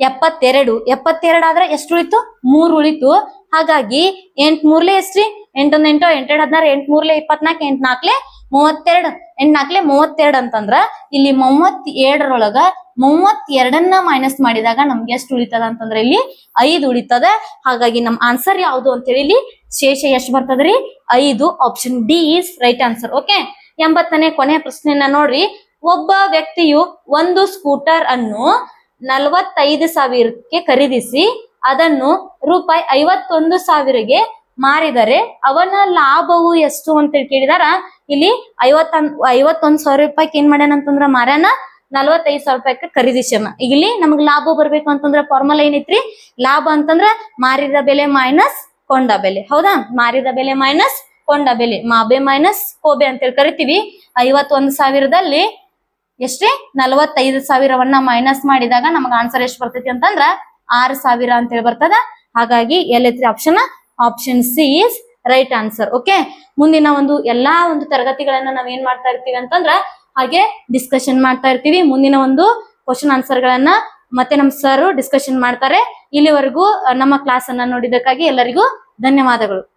ಎಪ್ಪತ್ತೆರಡು. ಎಪ್ಪತ್ತೆರಡು ಆದ್ರೆ ಎಷ್ಟು ಉಳಿತು ಮೂರ್ ಉಳಿತು ಹಾಗಾಗಿ ಎಂಟ್ ಮೂರ್ಲೆ ಎಷ್ಟ್ರಿ ಎಂಟೊಂದ್ ಎಂಟು, ಎಂಟೆರಡು ಹದಿನಾರು, ಎಂಟ್ ಮೂರ್ಲೆ ಇಪ್ಪತ್ನಾಕ್, ಎಂಟ್ ನಾಲ್ಕ್ಲೆ ಮೂವತ್ತೆರಡು, ಎಂಟ್ ನಾಕ್ಲೆ ಮೂವತ್ತೆರಡು ಅಂತಂದ್ರ ಇಲ್ಲಿ ಮೂವತ್ ಎರಡರೊಳಗ ಮೂವತ್ ಎರಡನ್ನ ಮೈನಸ್ ಮಾಡಿದಾಗ ನಮ್ಗೆ ಎಷ್ಟು ಉಳಿತದ ಅಂತಂದ್ರೆ ಇಲ್ಲಿ ಐದು ಉಳಿತದ. ಹಾಗಾಗಿ ನಮ್ ಆನ್ಸರ್ ಯಾವ್ದು ಅಂತೇಳಿ ಇಲ್ಲಿ ಶೇಷ ಎಷ್ಟು ಬರ್ತದ್ರಿ? ಐದು option D is right answer okay ಎಂಬತ್ತನೇ ಕೊನೆಯ ಪ್ರಶ್ನೆಯನ್ನ ನೋಡ್ರಿ. ಒಬ್ಬ ವ್ಯಕ್ತಿಯು ಒಂದು ಸ್ಕೂಟರ್ ಅನ್ನು ನಲವತ್ತೈದು ಸಾವಿರಕ್ಕೆ ಖರೀದಿಸಿ ಅದನ್ನು ರೂಪಾಯಿ ಐವತ್ತೊಂದು ಸಾವಿರಗೆ ಮಾರಿದರೆ ಅವನ ಲಾಭವು ಎಷ್ಟು ಅಂತ ಕೇಳಿದಾರ? ಇಲ್ಲಿ ಐವತ್ತ ಐವತ್ತೊಂದ್ ಸಾವಿರ ರೂಪಾಯಿಗೆ ಏನ್ ಮಾಡ್ಯಾನ ಅಂತಂದ್ರ ಮಾರ್ಯಾನ? ನಲವತ್ತೈದು ಸಾವಿರ ರೂಪಾಯಿ ಖರೀದಿಸ್ಯಾನ ಇಲ್ಲಿ ನಮಗ್ ಲಾಭ ಬರ್ಬೇಕು ಅಂತಂದ್ರೆ ಫಾರ್ಮಲ್ ಏನೈತ್ರಿ? ಲಾಭ ಅಂತಂದ್ರ ಮಾರಿದ ಬೆಲೆ ಮೈನಸ್ ಕೊಂಡ ಬೆಲೆ. ಹೌದಾ? ಮಾರಿದ ಬೆಲೆ ಮೈನಸ್ ಕೊಂಡ ಬೆಲೆ. ಮಾಬೆ ಮೈನಸ್ ಕೋಬೆ ಅಂತೇಳಿ ಕರಿತೀವಿ. ಐವತ್ತೊಂದು ಸಾವಿರದಲ್ಲಿ ಎಷ್ಟೇ? ನಲವತ್ತೈದು ಸಾವಿರವನ್ನ ಮೈನಸ್ ಮಾಡಿದಾಗ ನಮಗ್ ಆನ್ಸರ್ ಎಷ್ಟು ಬರ್ತೈತಿ ಅಂತಂದ್ರ ಆರ್ ಸಾವಿರ ಅಂತೇಳಿ ಬರ್ತದ. ಹಾಗಾಗಿ ಎಲ್ಲೈತ್ರಿ option option C is right answer okay ಮುಂದಿನ ಒಂದು ಎಲ್ಲಾ ಒಂದು ತರಗತಿಗಳನ್ನ ನಾವ್ ಏನ್ ಮಾಡ್ತಾ ಇರ್ತೀವಿ ಅಂತಂದ್ರ ಹಾಗೆ ಡಿಸ್ಕಷನ್ ಮಾಡ್ತಾ ಇರ್ತೀವಿ. ಮುಂದಿನ ಒಂದು ಕ್ವಶನ್ ಆನ್ಸರ್ ಗಳನ್ನ ಮತ್ತೆ ನಮ್ ಸರ್ ಡಿಸ್ಕಷನ್ ಮಾಡ್ತಾರೆ. ಇಲ್ಲಿವರೆಗೂ ನಮ್ಮ ಕ್ಲಾಸ್ ಅನ್ನ ನೋಡಿದ್ದಕ್ಕಾಗಿ ಎಲ್ಲರಿಗೂ ಧನ್ಯವಾದಗಳು.